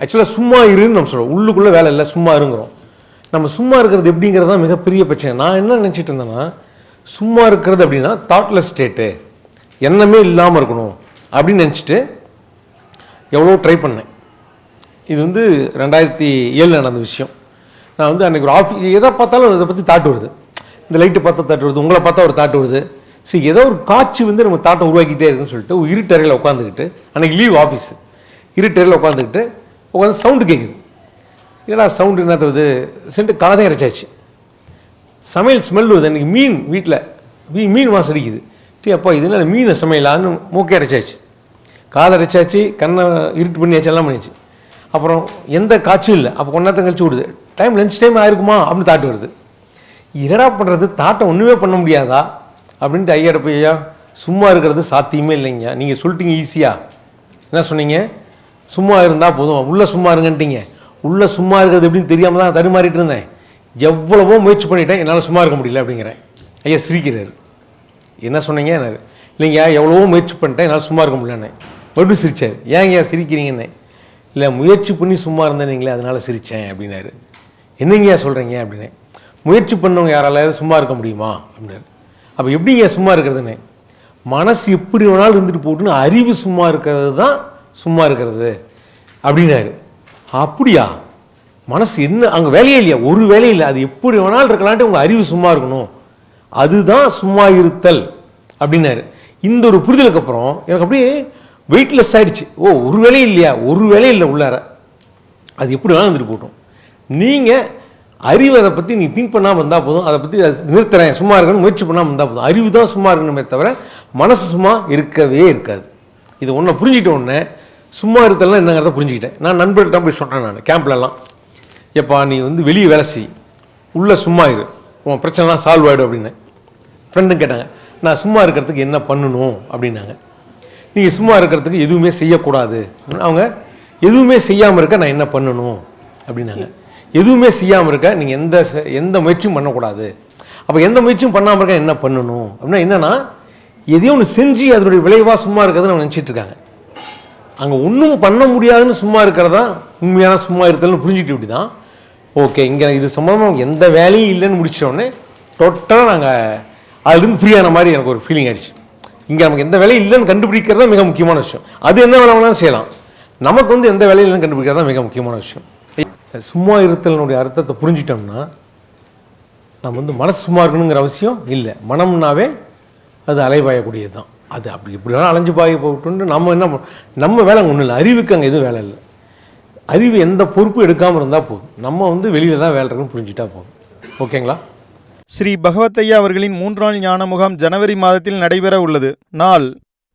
ஆக்சுவலாக சும்மா இருன்னு நம்ம சொல்கிறோம் உள்ளுக்குள்ளே வேலை இல்லை சும்மா இருங்கிறோம். நம்ம சும்மா இருக்கிறது எப்படிங்கிறது தான் மிகப்பெரிய பிரச்சனை. நான் என்ன நினச்சிட்டு இருந்தேன்னா சும்மா இருக்கிறது அப்படின்னா தாட்லெஸ் ஸ்டேட்டு எண்ணமே இல்லாமல் இருக்கணும் அப்படின்னு நினச்சிட்டு எவ்வளோ ட்ரை பண்ணேன். இது வந்து ரெண்டாயிரத்தி ஏழில் நடந்த விஷயம். நான் வந்து அன்றைக்கி ஒரு ஆஃபீஸ் எதை பார்த்தாலும் இதை பற்றி தாட்டு வருது. இந்த லைட்டு பார்த்தா தாட்டு வருது உங்களை பார்த்தா ஒரு தாட்டு வருது. சரி ஏதோ ஒரு காட்சி வந்து நம்ம தாட்டை உருவாக்கிட்டே இருக்குன்னு சொல்லிட்டு இருட்டறையில் உட்காந்துக்கிட்டு அன்றைக்கி லீவ் ஆஃபீஸ் இருட்டறையில் உட்காந்துக்கிட்டு உட்காந்து சவுண்டு கேட்குது என்னடா சவுண்டு என்ன தருது சென்ட்டு காதை இறைச்சாச்சு சமையல் ஸ்மெல் வருது. அன்றைக்கி மீன் வீட்டில் மீ மீன் வாசம் அடிக்குது. டீ அப்பா இது என்ன மீனை சமையலான்னு மூக்கே அடைச்சாச்சு காதை அடைச்சாச்சு கண்ணை இருட்டு பண்ணியாச்சு எல்லாம் பண்ணியாச்சு. அப்புறம் எந்த காட்சியும் இல்லை. அப்போ கொஞ்ச நேரத்தை கழிச்சு விடுது. டைம் லஞ்ச் டைம் ஆயிருக்குமா? அப்படின்னு தாட்டு வருது. என்னடா பண்ணுறது தாட்டம் ஒன்றுமே பண்ண முடியாதா? அப்படின்ட்டு ஐயா போய் ஐயா சும்மா இருக்கிறது சாத்தியமே இல்லைங்க. நீங்கள் சொல்லிட்டீங்க ஈஸியாக என்ன சொன்னீங்க? சும்மா இருந்தால் போதும். உள்ளே சும்மா இருங்கன்ட்டீங்க. உள்ளே சும்மா இருக்கிறது எப்படின்னு தெரியாமல் தான் தடுமாறிட்டு இருந்தேன். எவ்வளவோ முயற்சி பண்ணிட்டேன். என்னால் சும்மா இருக்க முடியல அப்படிங்கிறேன். ஐயா சிரிக்கிறார். என்ன சொன்னீங்க? என்ன இல்லைங்க எவ்வளவோ முயற்சி பண்ணிட்டேன். என்னால் சும்மா இருக்க முடியலன்னு மறுபடியும் சிரித்தார் ஏங்க ஐயா இல்லை முயற்சி பண்ணி சும்மா இருந்தேனீங்களே அதனால் சிரித்தேன் அப்படின்னாரு. என்னங்கய்யா சொல்கிறீங்க அப்படின்னு முயற்சி பண்ணவங்க யாராலையாவது சும்மா இருக்க முடியுமா? அப்படின்னாரு. அப்போ எப்படிங்க சும்மா இருக்கிறதுன்னு? மனசு எப்படி வேணாலும் இருந்துட்டு போட்டுன்னு அறிவு சும்மா இருக்கிறது தான் சும்மா இருக்கிறது அப்படின்னாரு அப்படியா? மனசு என்ன? அங்கே வேலையே இல்லையா? ஒரு வேலையும் இல்லை. அது எப்படி வேணாலும் இருக்கலான்ட்டு உங்கள் அறிவு சும்மா இருக்கணும். அதுதான் சும்மா இருத்தல் அப்படின்னாரு. இந்த ஒரு புரிதலுக்கு அப்புறம் எனக்கு அப்படியே வெயிட்லெஸ் ஆயிடுச்சு. ஓ ஒரு வேலையும் இல்லையா? ஒரு வேலையும் இல்லை உள்ளார. அது எப்படி வேணாலும் வந்துட்டு போட்டோம் நீங்கள் அறிவு அதை பற்றி நீ திங்க் பண்ணாமல் இருந்தால் போதும். அதை பற்றி நிறுத்துறேன். சும்மா இருக்கணும் முயற்சி பண்ணாமல் இருந்தால் போதும். அறிவு தான் சும்மா இருக்கணுமே தவிர மனசு சும்மா இருக்கவே இருக்காது. இது ஒன்றை புரிஞ்சுக்கிட்ட உடனே சும்மா இருத்தல்லாம் என்னங்கிறத புரிஞ்சுக்கிட்டேன். நான் நண்பர்கிட்ட போய் சொன்னேன் நான் கேம்ப்லலாம். எப்பா நீ வந்து வெளியே வேலை செய். உள்ளே சும்மா இரு. உன் பிரச்சனைலாம் சால்வ் ஆகிடும் அப்படின்னு. ஃப்ரெண்டும் கேட்டாங்க. நான் சும்மா இருக்கிறதுக்கு என்ன பண்ணணும்? அப்படின்னாங்க. நீங்கள் சும்மா இருக்கிறதுக்கு எதுவுமே செய்யக்கூடாது. அவங்க எதுவுமே செய்யாமல் இருக்க நான் என்ன பண்ணணும்? அப்படின்னாங்க. எதுவுமே செய்யாமல் இருக்க நீங்கள் எந்த செ- எந்த முயற்சியும் பண்ணக்கூடாது. அப்போ எந்த முயற்சியும் பண்ணாமல் இருக்க என்ன பண்ணணும்? அப்படின்னா என்னன்னா எதையும் ஒன்று செஞ்சு அதனுடைய விளைவாக சும்மா இருக்கிறது நம்ம நினச்சிட்டு இருக்காங்க. அங்கே ஒன்றும் பண்ண முடியாதுன்னு சும்மா இருக்கிறதா? உண்மையான சும்மா இருத்தல்னு புரிஞ்சுக்கிட்டு இப்படி தான் ஓகே இங்கே இது சம்மந்தமாக எந்த வேலையும் இல்லைன்னு முடிச்சோடனே டோட்டலாக நாங்கள் அதுலேருந்து ஃப்ரீயான மாதிரி எனக்கு ஒரு ஃபீலிங் ஆயிடுச்சு. இங்கே நமக்கு எந்த வேலையும் இல்லைன்னு கண்டுபிடிக்கிறது தான் மிக முக்கியமான விஷயம். அது என்ன வேலை வேணாலும் செய்யலாம். நமக்கு வந்து எந்த வேலையும் இல்லைன்னு கண்டுபிடிக்கிறது தான் மிக முக்கியமான விஷயம். சும்மா இருத்தலினுடைய அர்த்தத்தை புரிஞ்சிட்டோம்னா நம்ம வந்து மனசு சும்மா இருக்கணுங்கிற அவசியம் இல்லை. மனம்னாவே அது அலைவாயக்கூடியது தான் அது அப்படி இப்படிலாம் அலைஞ்சு பாய் போட்டுன்னு நம்ம என்ன நம்ம வேலை ஒன்றும் இல்லை. அறிவுக்கு அங்கே எதுவும் வேலை இல்லை. அறிவு எந்த பொறுப்பும் எடுக்காமல் இருந்தால் போதும். நம்ம வந்து வெளியில் தான் வேலை இருக்குன்னு புரிஞ்சுட்டா போதும். ஓகேங்களா? ஸ்ரீ பகவத்தையா அவர்களின் மூன்றாள் ஞான முகாம் ஜனவரி மாதத்தில் நடைபெற உள்ளது. நாள்